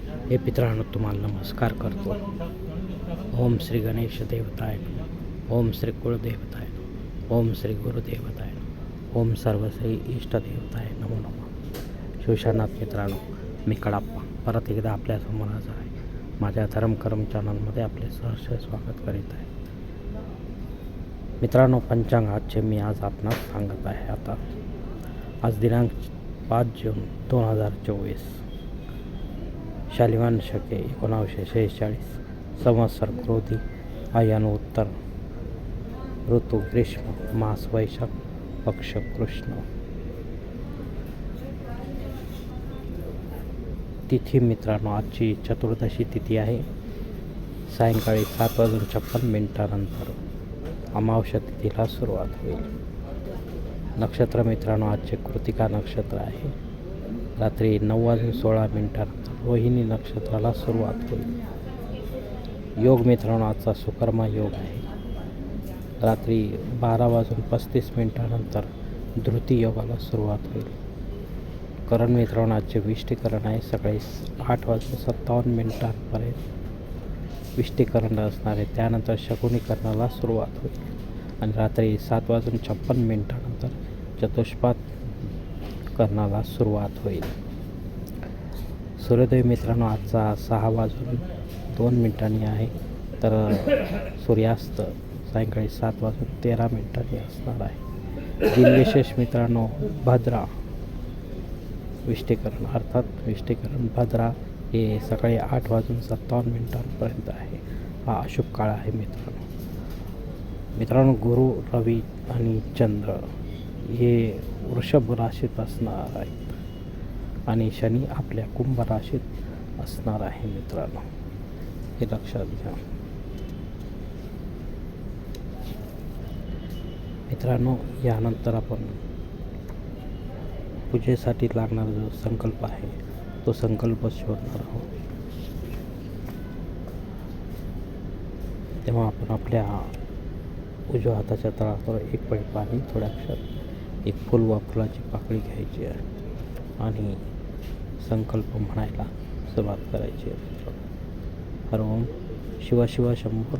हे मित्रांनो तुम्हाला नमस्कार करतो. ओम श्री गणेश देवताय ओम श्री कुळदेवताय ओम श्री गुरुदेवताय ओम सर्व श्री इष्टदेवताय नमो नमः. शिवशानाथ मित्रांनो मी कडाप्पा. परत एकदा आपल्यासमोर हजर आहे. माझ्या धर्मकर्म चॅनलमध्ये आपले सहर्ष स्वागत करीत आहे. मित्रांनो पंचांग आजचे मी आज आपणास सांगत आहे. आता आज दिनांक पाच जून दोन हजार चोवीस. शालिवान शके एकोणावीसशे शेहेचाळीस. संवत्सर क्रोधी आयन उत्तर. ऋतू ग्रीष्म मास वैशाख पक्ष कृष्ण. तिथी मित्रांनो आजची चतुर्दशी तिथी आहे. सायंकाळी सात वाजून छप्पन मिनिटानंतर अमावस्या तिथीला सुरुवात होईल. नक्षत्र मित्रांनो आजचे कृतिका नक्षत्र आहे. रात्री नऊ वाजून सोळा मिनिटात रोहिणी नक्षत्राला सुरुवात होईल. योग मित्रांनो आजचा सुकर्मा योग आहे. रात्री बारा वाजून पस्तीस मिनिटानंतर धृती योगाला सुरुवात होईल. करण मित्रांनो आजचे विष्टीकरण आहे सकाळी आठ वाजून सत्तावन्न मिनिटांपर्यंत. विष्टीकरण असणार आहे त्यानंतर शकुनीकरणाला सुरुवात होईल. आणि रात्री सात वाजून छप्पन मिनिटानंतर चतुष्पात करणाला सुरुवात होईल. सूर्योदय मित्रांनो आजचा सहा वाजून दोन मिनिटांनी आहे. तर सूर्यास्त सायंकाळी सात वाजून तेरा मिनिटांनी असणार आहे. दिनविशेष मित्रांनो भद्रा. विष्टीकरण अर्थात विष्टीकरण भद्रा हे सकाळी आठ वाजून सत्तावन्न मिनिटांपर्यंत आहे. हा अशुभ काळ आहे मित्रांनो. मित्रांनो गुरु रवी आणि चंद्र. हे वृषभ राशीत असणार आहेत आणि शनी आपल्या कुंभ राशीत असणार आहे मित्रांनो. हे लक्षात घ्या. मित्रांनो यानंतर आपण पूजेसाठी लागणारा जो संकल्प आहे तो संकल्प शोधणार आहोत. तेव्हा आपण आपल्या उजव्या हाताच्या तळावर एक पळी पाणी थोड्या क्षात एक फुल वा फुलाची पाकळी घ्यायची आहे आणि संकल्प म्हणायला सुरुवात करायची आहे. मित्रांनो हर ओम शिवा शिवा शंभो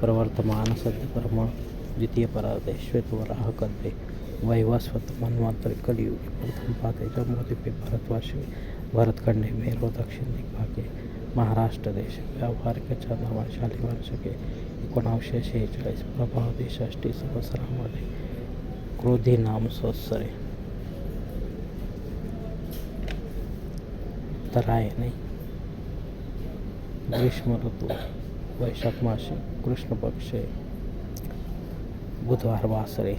प्रवर्तमान सत्य परम द्वितीय पराधे श्वेतवराह कल्पे. वैवास्वत मन्वंतरी कलियुग. प्रथम पाते जम्मूद्वीपे भारतवाशी भरतखंडे मेरो दक्षिण दिग्भागे. महाराष्ट्र देश व्यावहारिक चंद्रमान शालिवांशके एकोणावीसशे शेहेचाळीस. प्रभाव षष्टी सहस्रामध्ये क्रोधी नाम संवत्सरे नाही. ग्रीष्म ऋतू वैशाख मासे कृष्ण पक्षे बुधवार वासरे.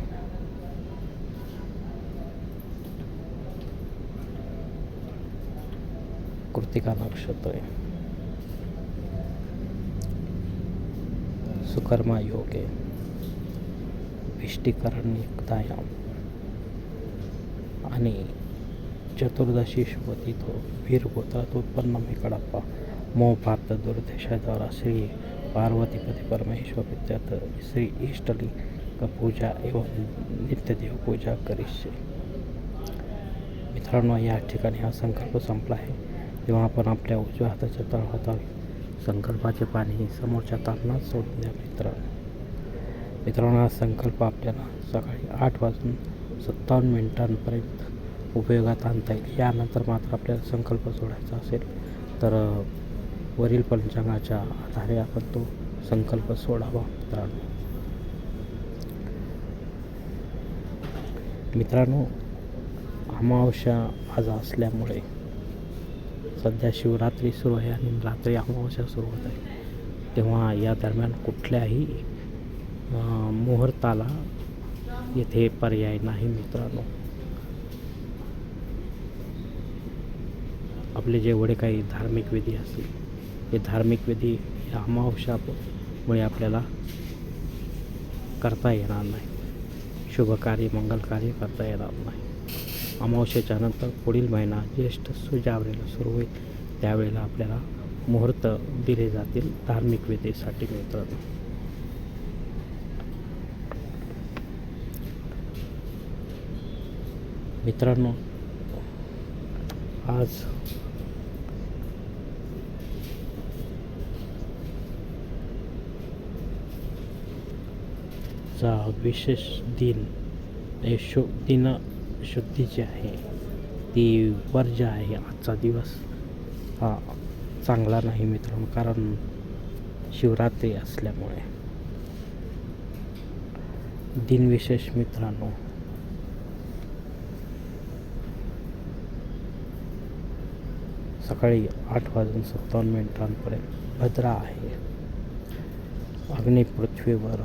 कृतिका नक्षत्र. आहे सुकर्मा योग. आहे विष्टीकरण युक्तायाम आणि चतुर्दशी शुभती तो वीर गोत्रात उत्पन्न मी कडाप्पा मोह प्राप्त दुर्देशाद्वारा श्री पार्वतीपती परमेश्वर इत्यार्थ श्री इष्टली का पूजा एवं नित्यदेव पूजा करिष्ये मित्रांनो या ठिकाणी हा संकल्प संपला आहे तेव्हा आपण आपल्या उजव्या हाताच्या तळहातावर संकल्पाचे पाणी समोरच्या तापणात सोडून द्या मित्रांनो मित्रांनो हा संकल्प आपल्याला सकाळी आठ वाजून सत्तावन्न मिनिटांपर्यंत उपयोगात आणता येईल. यानंतर मात्र आपल्याला संकल्प सोडायचा असेल तर वरील पंचांगाच्या आधारे आपण तो संकल्प सोडावा मित्रांनो. मित्रांनो अमावस्या आज असल्यामुळे सध्या शिवरात्री सुरू आहे आणि रात्री अमावस्या सुरू होत आहे. तेव्हा या दरम्यान कुठल्याही मुहूर्ताला येथे पर्याय नाही मित्रांनो. आपले जेवढे काही धार्मिक विधी असतील हे धार्मिक विधी या अमावश्यामुळे आपल्याला करता येणार नाही. शुभ कार्य मंगल कार्य करता येणार नाही. अमावस्येच्या नंतर पुढील महिना ज्येष्ठ सुजावरेला सुरू होईल. त्यावेळेला आपल्याला मुहूर्त दिले जातील धार्मिक विधीसाठी मित्रांनो. मित्रांनो आज चा विशेष दिन शु दिन शुद्धी जी आहे. ती वर्जा आहे आजचा दिवस हा चांगला नाही मित्रांनो कारण शिवरात्री असल्यामुळे. दिनविशेष मित्रांनो सकाळी आठ वाजून सत्तावन्न मिनिटांपर्यंत भद्रा आहे. अग्नी पृथ्वीवर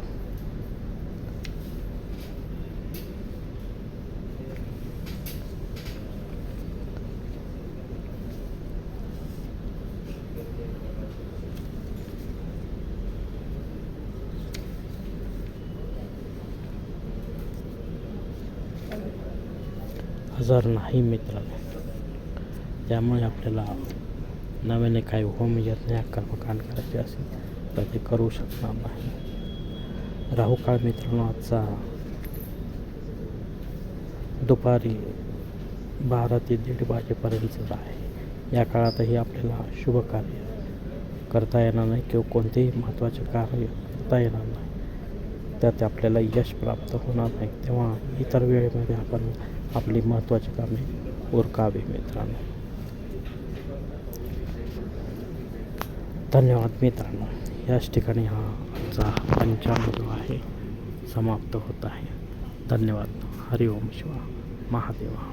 हजर नाही मित्रांनो. त्यामुळे आपल्याला नव्याने काही होम यज्ञ कर्मकांड करायचे असेल तर ते करू शकणार नाही. राहू काळ मित्रांनो आजचा दुपारी बारा ते दीड वाजेपर्यंतच आहे. या काळातही आपल्याला शुभ कार्य करता येणार नाही किंवा कोणतेही महत्त्वाचे कार्य करता येणार नाही. त्यात आपल्याला यश प्राप्त होणार नाही. तेव्हा इतर वेळेमध्ये आपण आपली महत्त्वाची कामे उरकावी मित्रांनो. धन्यवाद मित्रांनो. याच ठिकाणी हा आमचा पंचांग जो आहे. समाप्त होत आहे. धन्यवाद. हरिओम शिवा. महादेवा.